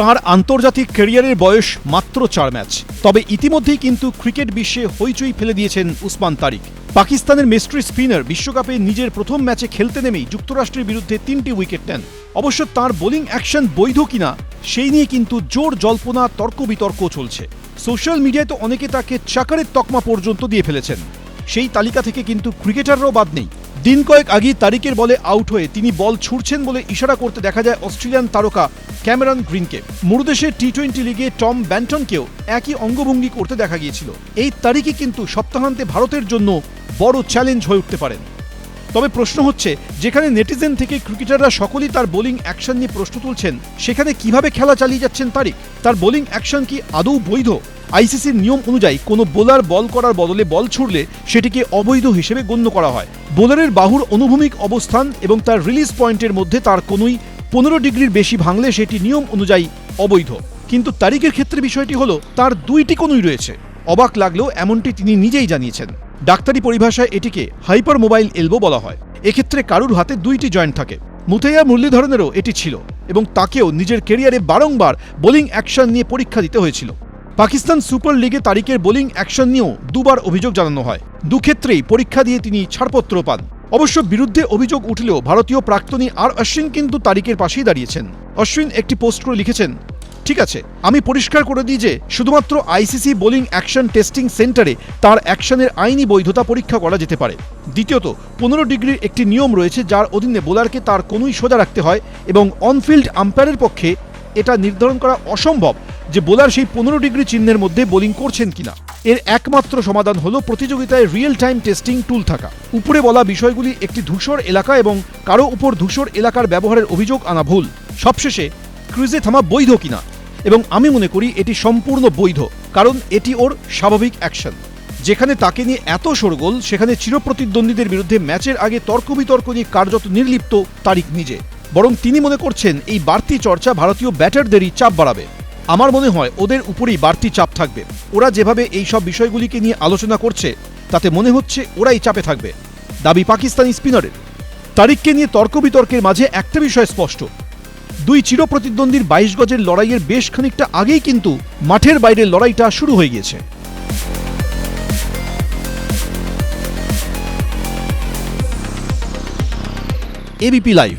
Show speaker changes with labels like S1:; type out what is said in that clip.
S1: তার আন্তর্জাতিক ক্যারিয়ারের বয়স মাত্র চার ম্যাচ। তবে ইতিমধ্যেই কিন্তু ক্রিকেট বিশ্বে হইচই ফেলে দিয়েছেন উসমান তারিক। পাকিস্তানের মিস্ট্রি স্পিনার বিশ্বকাপে নিজের প্রথম ম্যাচে খেলতে নেমেই যুক্তরাষ্ট্রের বিরুদ্ধে তিনটি উইকেট নেন। অবশ্য তার বোলিং অ্যাকশন বৈধ কিনা, সেই নিয়ে কিন্তু জোর জল্পনা তর্ক বিতর্ক চলছে। সোশ্যাল মিডিয়ায় তো অনেকে তাকে চাকারের তকমা পর্যন্ত দিয়ে ফেলেছেন। সেই তালিকা থেকে কিন্তু ক্রিকেটাররাও বাদ নেই। দিন কয়েক আগেই তারিকের বলে আউট হয়ে তিনি বল ছুড়ছেন বলে ইশারা করতে দেখা যায় অস্ট্রেলিয়ান তারকা ক্যামেরন গ্রিনকে। মরুদেশের টি টোয়েন্টি লিগে টম ব্যান্টনকেও একই অঙ্গভঙ্গি করতে দেখা গিয়েছিল। এই তারিখই কিন্তু সপ্তাহান্তে ভারতের জন্য বড় চ্যালেঞ্জ হয়ে উঠতে পারেন তবে প্রশ্ন হচ্ছে, যেখানে নেটিজেন থেকে ক্রিকেটাররা সকলেই তার বোলিং অ্যাকশন নিয়ে প্রশ্ন তুলছেন, সেখানে কীভাবে খেলা চালিয়ে যাচ্ছেন তারিক তার বোলিং অ্যাকশন কি আদৌ বৈধ? আইসিসির নিয়ম অনুযায়ী কোনো বোলার বল করার বদলে বল ছুড়লে সেটিকে অবৈধ হিসেবে গণ্য করা হয়। বোলারের বাহুর অনুভূমিক অবস্থান এবং তার রিলিজ পয়েন্টের মধ্যে তার কোনোই পনেরো ডিগ্রির বেশি ভাঙলে সেটি নিয়ম অনুযায়ী অবৈধ। কিন্তু তারিকের ক্ষেত্রে বিষয়টি হলো, তার দুইটি কোনই রয়েছে। অবাক লাগলেও এমনটি তিনি নিজেই জানিয়েছেন। ডাক্তারি পরিভাষায় এটিকে হাইপার মোবাইল এলবো বলা হয়। এক্ষেত্রে কারুর হাতে দুইটি জয়েন্ট থাকে। মুথাইয়া মুরলীধরনেরও এটি ছিল এবং তাকেও নিজের কেরিয়ারে বারংবার বোলিং অ্যাকশন নিয়ে পরীক্ষা দিতে হয়েছিল। পাকিস্তান সুপার লিগে তারিকের বোলিং অ্যাকশন নিয়েও দুবার অভিযোগ জানানো হয়। দুক্ষেত্রেই পরীক্ষা দিয়ে তিনি ছাড়পত্র পান। অবশ্য বিরুদ্ধে অভিযোগ উঠলেও ভারতীয় প্রাক্তনী আর অশ্বিন কিন্তু তারিকের পাশেই দাঁড়িয়েছেন। অশ্বিন একটি পোস্ট করে লিখেছেন, ঠিক আছে, আমি পরিষ্কার করে দিই যে শুধুমাত্র আইসিসি বোলিং অ্যাকশন টেস্টিং সেন্টারে তার অ্যাকশনের আইনি বৈধতা পরীক্ষা করা যেতে পারে। দ্বিতীয়ত, পনেরো ডিগ্রির একটি নিয়ম রয়েছে যার অধীনে বোলারকে তার কোনোই সোজা রাখতে হয় এবং অনফিল্ড আম্পায়ারের পক্ষে এটা নির্ধারণ করা অসম্ভব যে বোলার সেই পনেরো ডিগ্রি চিহ্নের মধ্যে বোলিং করছেন কিনা। এর একমাত্র সমাধান হলো প্রতিযোগিতায় রিয়েল টাইম টেস্টিং টুল থাকা। উপরে বলা বিষয়গুলি একটি ধূসর এলাকা এবং কারও উপর ধূসর এলাকার ব্যবহারের অভিযোগ আনা ভুল। সবশেষে, ক্রুজে থামা বৈধ কিনা? এবং আমি মনে করি এটি সম্পূর্ণ বৈধ, কারণ এটি ওর স্বাভাবিক অ্যাকশন যেখানে তাকে নিয়ে এত শোরগোল, সেখানে চিরপ্রতিদ্বন্দ্বীদের বিরুদ্ধে ম্যাচের আগে তর্ক বিতর্ক নিয়ে কার্যত নির্লিপ্ত তারিক নিজে। বরং তিনি মনে করছেন এই বাড়তি চর্চা ভারতীয় ব্যাটারদেরই চাপ বাড়াবে। আমার মনে হয় ওদের উপরেই বাড়তি চাপ থাকবে। ওরা যেভাবে এই সব বিষয়গুলিকে নিয়ে আলোচনা করছে, তাতে মনে হচ্ছে ওরাই চাপে থাকবে। দাবি পাকিস্তানি স্পিনারের। তারিককে নিয়ে তর্ক বিতর্কের মাঝে একটা বিষয় স্পষ্ট। দুই চিরপ্রতিদ্বন্দ্বীর বাইশ গজের লড়াইয়ের বেশ খানিকটা আগেই কিন্তু মাঠের বাইরের লড়াইটা শুরু হয়ে গিয়েছে। ABP live.